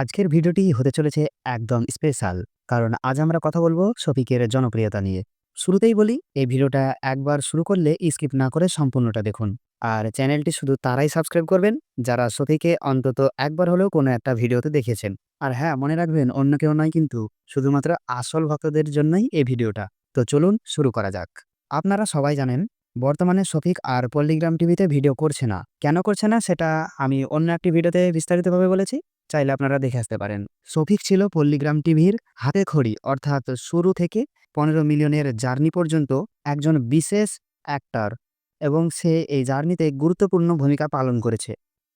আজকের ভিডিওটি হতে চলেছে একদম স্পেশাল কারণ আজ আমরা কথা বলব শফিকের জনপ্রিয়তা নিয়ে। শুরুতেই বলি, এই ভিডিওটা একবার শুরু করলে স্কিপ না করে সম্পূর্ণটা দেখুন। আর চ্যানেলটি শুধু তারাই সাবস্ক্রাইব করবেন, যারা শফিকে অন্তত একবার হলেও কোনো একটা ভিডিওতে দেখেছেন। আর হ্যাঁ মনে রাখবেন, অন্য কেউ নয় কিন্তু শুধুমাত্র আসল ভক্তদের জন্যই এই ভিডিওটা। তো চলুন শুরু করা যাক। আপনারা সবাই জানেন, বর্তমানে শফিক আর পল্লিগ্রাম টিভিতে ভিডিও করছে না। কেন করছে না, সেটা আমি অন্য একটি ভিডিওতে বিস্তারিতভাবে বলেছি। চাইলে আপনারা দেখে আসতে পারেন। শফিক ছিল পল্লিগ্রাম টিভির হাতে খড়ি, অর্থাৎ শুরু থেকে পনেরো মিলিয়নের জার্নি পর্যন্ত একজন বিশেষ অ্যাক্টর এবং সে এই জার্নিতে গুরুত্বপূর্ণ ভূমিকা পালন করেছে।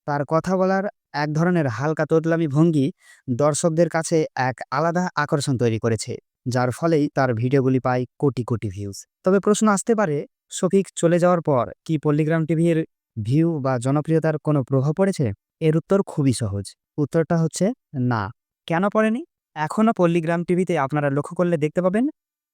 তার কথা বলার এক ধরনের হালকা তোদলামি ভঙ্গি দর্শকদের কাছে এক আলাদা আকর্ষণ তৈরি করেছে, যার ফলেই তার ভিডিওগুলি পায় কোটি কোটি ভিউজ তবে প্রশ্ন আসতে পারে শফিক চলে যাওয়ার পর কি পল্লিগ্রাম টিভির ভিউ বা জনপ্রিয়তার কোনো প্রভাব পড়েছে? এর উত্তর খুবই সহজ। উত্তরটা হচ্ছে না। কেন পড়েনি? এখনও পল্লিগ্রাম টিভিতে আপনারা লক্ষ্য করলে দেখতে পাবেন,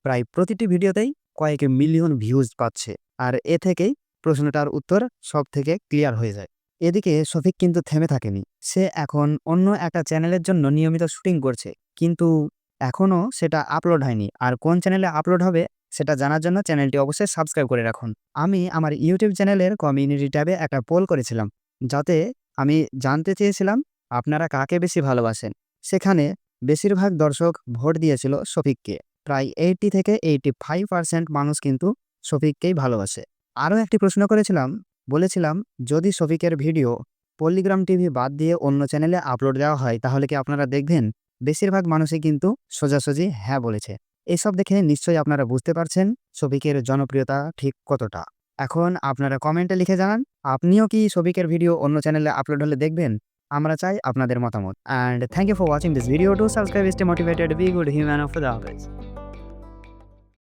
প্রায় প্রতিটি ভিডিওতেই কয়েক মিলিয়ন ভিউজ পাচ্ছে। আর এ থেকেই প্রশ্নটার উত্তর সব থেকে ক্লিয়ার হয়ে যায়। এদিকে শফিক কিন্তু থেমে থাকেনি। সে এখন অন্য একটা চ্যানেলের জন্য নিয়মিত শুটিং করছে। কিন্তু এখনও সেটা আপলোড হয়নি। আর কোন চ্যানেলে আপলোড হবে সেটা জানার জন্য চ্যানেলটি অবশ্যই সাবস্ক্রাইব করে রাখুন। আমি আমার ইউটিউব চ্যানেলের কমিউনিটি ট্যাবে একটা পোল করেছিলাম, যাতে আমি জানতে চেয়েছিলাম আপনারা কাকে বেশি ভালোবাসেন? সেখানে বেশিরভাগ দর্শক ভোট দিয়েছিল শফিককে। প্রায় এইটি থেকে এইটি ফাইভ পার্সেন্ট মানুষ কিন্তু শফিককেই ভালোবাসে। আরও একটি প্রশ্ন করেছিলাম, বলেছিলাম, যদি শফিকের ভিডিও পল্লিগ্রাম টিভি বাদ দিয়ে অন্য চ্যানেলে আপলোড দেওয়া হয়, তাহলে কি আপনারা দেখবেন বেশিরভাগ মানুষই কিন্তু সোজাসুজি হ্যাঁ বলেছে? এসব দেখে নিশ্চয়ই আপনারা বুঝতে পারছেন শফিকের জনপ্রিয়তা ঠিক কতটা। এখন আপনারা কমেন্টে লিখে জানান, আপনিও কি শফিকের ভিডিও অন্য চ্যানেলে আপলোড হলে দেখবেন? আমরা চাই আপনাদের মতামত। And thank you for watching this video to subscribe stay motivated be good human of the